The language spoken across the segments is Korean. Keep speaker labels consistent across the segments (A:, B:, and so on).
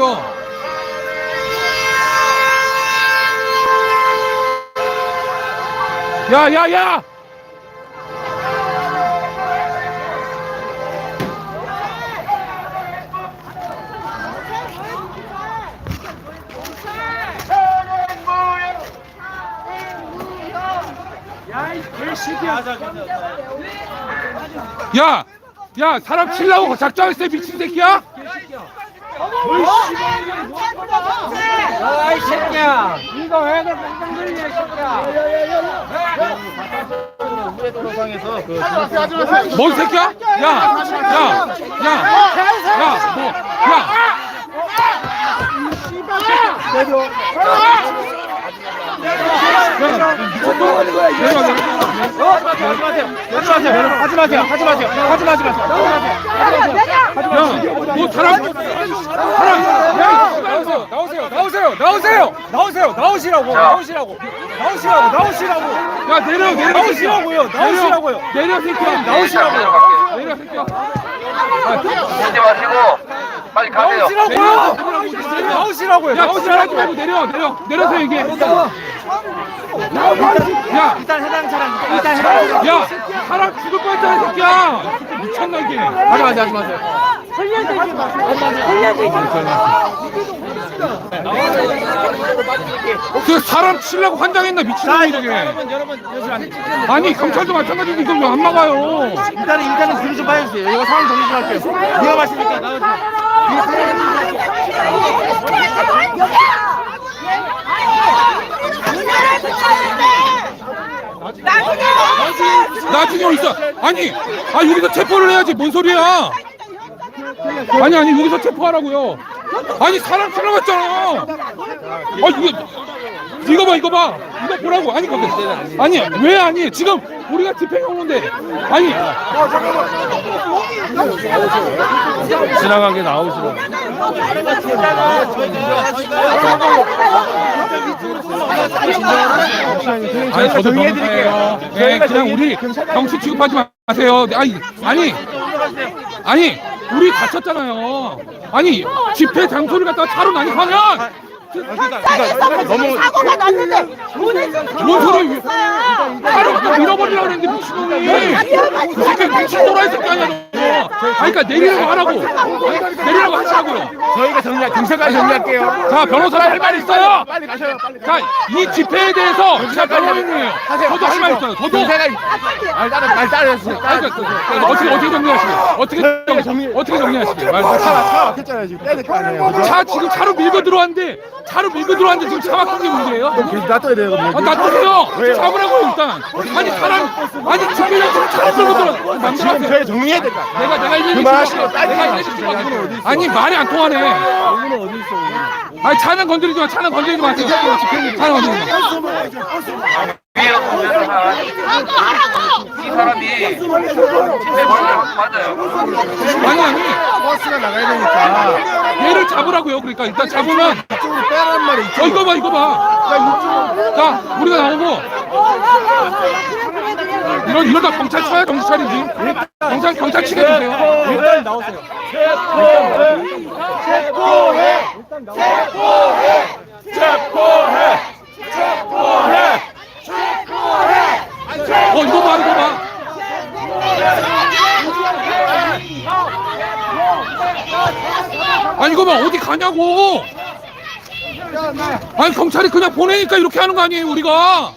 A: 하라고요. 야, 야, 야! 야! 야, 사람 치려고 작정했어, 미친 새끼야?
B: 아이 새끼야 이거 왜 그렇게 엉덩이냐 이 새끼야
A: 뭔 새끼야? 야! 야! 야! 야! 뭐, 야!
B: 하지 마세요 하지 마세요 하지 마지 마세요
A: 야! 뭐 사람, 사람, 야!
B: 나오세요 나오세요 나오세요 나오세요 나오세요 나오시라고 나오시라고 나오시라고 나오시라고
A: 야, 내려, 내려.
B: 나오시라고요 나오시라고요
A: 내려, 새끼야.
B: 나오시라고요
A: 내려, 새끼야.
C: 하지 마시고 빨리 가세요.
B: 나오시라고요 나오시라고요
A: 야, 지랄하지 말고 내려, 내려. 내려서 얘기해. 야!
B: 일단 해당 차량 일단 해당 차량
A: 야! 사람 죽을 뻔했잖아, 새끼야! 미쳤나, 이게?
B: 하지 마세요 하지 마세요
A: 그 사람 치려고 환장했나, 미친놈이 저게.
B: 여러분 여러분 요즘 안
A: 아니, 경찰도 마찬가지인데 이걸 왜 안 막아요?
B: 일단은 일단은 뒤로 좀 봐주세요 이거 상황 정리 좀 할게요 위험하시니까 나와주세요
A: 나중에 어딨어? 아니, 아, 여기서 체포를 해야지. 뭔 소리야? 아니, 아니, 여기서 체포하라고요. 아니, 사람 치러갔잖아. 아, 이거, 이거 봐, 이거 봐. 이거 보라고. 아니, 그거. 아니, 왜 아니? 지금 우리가 집행 오는데. 아니.
B: 지나가게 나오시라고
A: 아니, 저도 정리해드릴게요. 네, 그냥 우리 경치 취급하지 마세요. 아니, 아니, 아니, 우리 다쳤잖아요. 아니, 집회 장소를 갖다가 차로 난입하면
D: 너무 사고가 났는데
A: 뭔 소리? 차로 또 밀어버리려고 그랬는데 미친놈이. 그 새끼 미친 또라이 새끼 아니야, 너. 아니, 그러니까 내리라고 하라고. 내리라고 하시라고요.
B: 저희가 정리 경찰까지 정리할게요
A: 자, 변호사님 할말 있어요?
B: 빨리 가셔요 빨리
A: 자, 이 집회에 대해서 제가 변호인이에요. 저도 할 말 있어요. 저도.
B: 말 따라 말 따라 했어요
A: 그, 그, 어떻게 어떻게 정리하시게? 어떻게 정리 어떻게 정리하시게? 말.
B: 차 막혔잖아요 지금 빼야 될거 아니에요 그죠?
A: 차 지금 차로 밀고 들어왔는데 차로 밀고 들어왔는데 지금 차 막힌 게 문제예요?
B: 계속 놔둬야 돼요
A: 아, 놔두세요. 잡으라고요 일단. 아니 사람 아니 집회장처럼 차로 끌고 들어.
B: 지금
A: 만들어세요.
B: 저희 정리해야 될거 아니에요
A: 내가 내가 이제
B: 그만하시고
A: 내가 이제
B: 가시죠.
A: 아니 말이 안 통하네.
B: 여기는 어디 있어
A: 아니 차는 건드리지 마. 차는 건드리지 마세요. 차는 건드리지 마.
C: 사람이 맞아요.
A: 아니 아니
B: 버스가 나가야 되니까
A: 얘를 잡으라고요. 그러니까 일단 잡으면
B: 이쪽으로 빼란 말이
A: 어 이거 봐 이거 봐. 자 우리가 나오고 이런 이러다 경찰 쳐야 정신 차리지. 경찰 경찰 치게 주세요.
B: 일단 나오세요
A: 어 이거 봐 이거 봐. 아니 이거 봐 어디 가냐고. 아니 경찰이 그냥 보내니까 이렇게 하는 거 아니에요 우리가.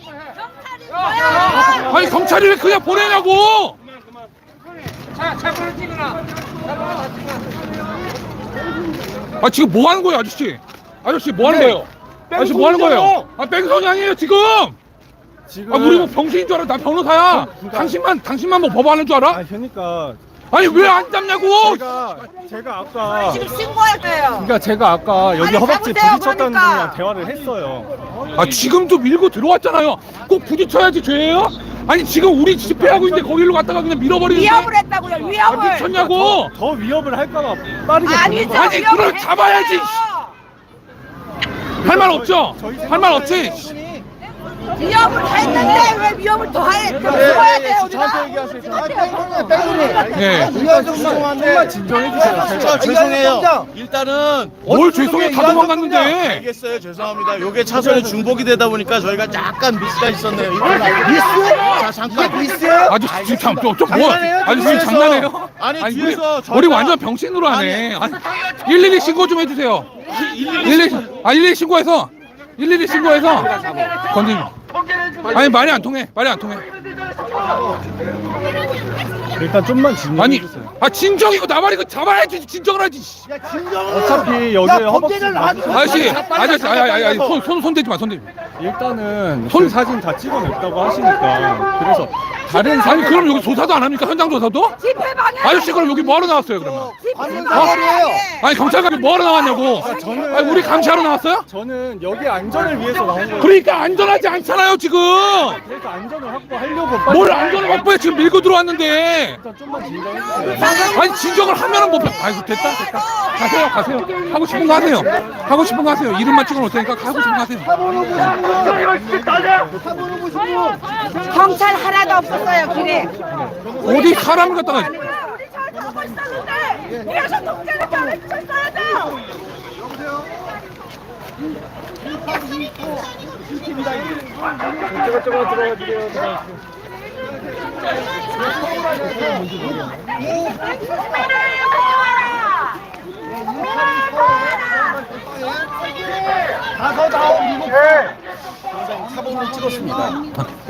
A: 아니 경찰이 왜 그냥 보내냐고. 아 지금 뭐 하는 거예요 아저씨? 아저씨 뭐 하는 거예요? 아저씨 뭐 하는 거예요? 아 뺑소니 아니에요 지금.
B: 지금
A: 아 우리 뭐 병신인 줄 알아? 나 변호사야. 당신만 당신만 뭐 법하는 줄 알아?
B: 아 그러니까
A: 아니 왜 안 잡냐고?
B: 제가 제가 아까
D: 지금 신고할 거예요.
B: 그러니까 제가 아까 여기
D: 아니,
B: 허벅지
D: 잡으세요,
B: 부딪혔다는
D: 그러니까.
B: 분이랑 대화를 했어요.
A: 아 지금도 밀고 들어왔잖아요. 꼭 부딪혀야지 죄예요? 아니 지금 우리 집회하고 있는데 거기로 갔다가 그냥 밀어버리는데
D: 위협을 했다고요.
A: 아,
D: 위협을.
A: 미쳤냐고?
B: 더 위협을 할까봐 빠르게
D: 아니죠.
B: 보내고
A: 아니,
D: 위협을
A: 그걸 잡아야지.
D: 했어요.
A: 할말 없죠? 할말 없지?
D: 위협을 했는데 왜 위협을 더 해? 더 해야 돼요 우리가.
A: 예.
E: 정말 진정해 주세요. 진짜 죄송해요. 일단은
A: 뭘 죄송해 다 도망갔는데.
E: 알겠어요. 죄송합니다. 요게 차선이 중복이 되다 보니까 저희가 약간 미스가 있었네요. 미스? 자 잠깐. 미스요?
A: 아주 지금 참, 또, 또 뭐, 아니 지금
E: 뒤에서.
A: 장난해요?
E: 아니,
A: 우리,
E: 뒤에서
A: 우리
E: 저희가-
A: 완전 병신으로 하네. 아니, 112 신고 좀 해주세요. 112, 아, 112 신고해서, 112 신고해서, 건진. 아니, 말이 안 통해. 말이 안 통해.
B: 일단 좀만 진정해
A: 아니,
B: 주세요.
A: 아, 진정이고 나발이고 잡아야지, 진정을 하지. 씨.
B: 어차피 여기에 허벅지
A: 아저씨, 아저씨, 아니, 아니, 아니, 손, 손, 손 대지 마, 손 대지 마.
B: 일단은
A: 손-
B: 그 사진 다 찍어냈다고 하시니까 그래서 다른
A: 아니, 그럼 여기 조사도 안 합니까? 현장 조사도?
D: 집회 방해.
A: 아저씨, 그럼 여기 뭐하러 나왔어요, 그러면?
D: 집회 방해.
A: 아니, 경찰관이 뭐하러 나왔냐고?
B: 저는-
A: 아니, 우리 감시하러 나왔어요?
B: 저는 여기 안전을 위해서 나온 거예요.
A: 그러니까 안전하지 않잖아요, 지금!
B: 그러니까 안전을 확보하려고 빨리
A: 뭘 안전을 확보해 지금 밀고 들어왔는데
B: 일단 좀만 진정해 주세요.
A: 아니 진정을 하면은 뭐 아이고 됐다 됐다 가세요 가세요 하고 싶은 거 하세요 하고 싶은 거 하세요 이름만 찍어 놓을 테니까 하고 싶은 거 하세요
D: 경찰 하나도 없었어요 길에.
A: 어디 사람을 갖다가
D: 우리 잘 타고 있었는데 이래서 통제를 잘해 주셨어야죠.
E: 다섯 아홉 일곱 분. 사본을 찍었습니다.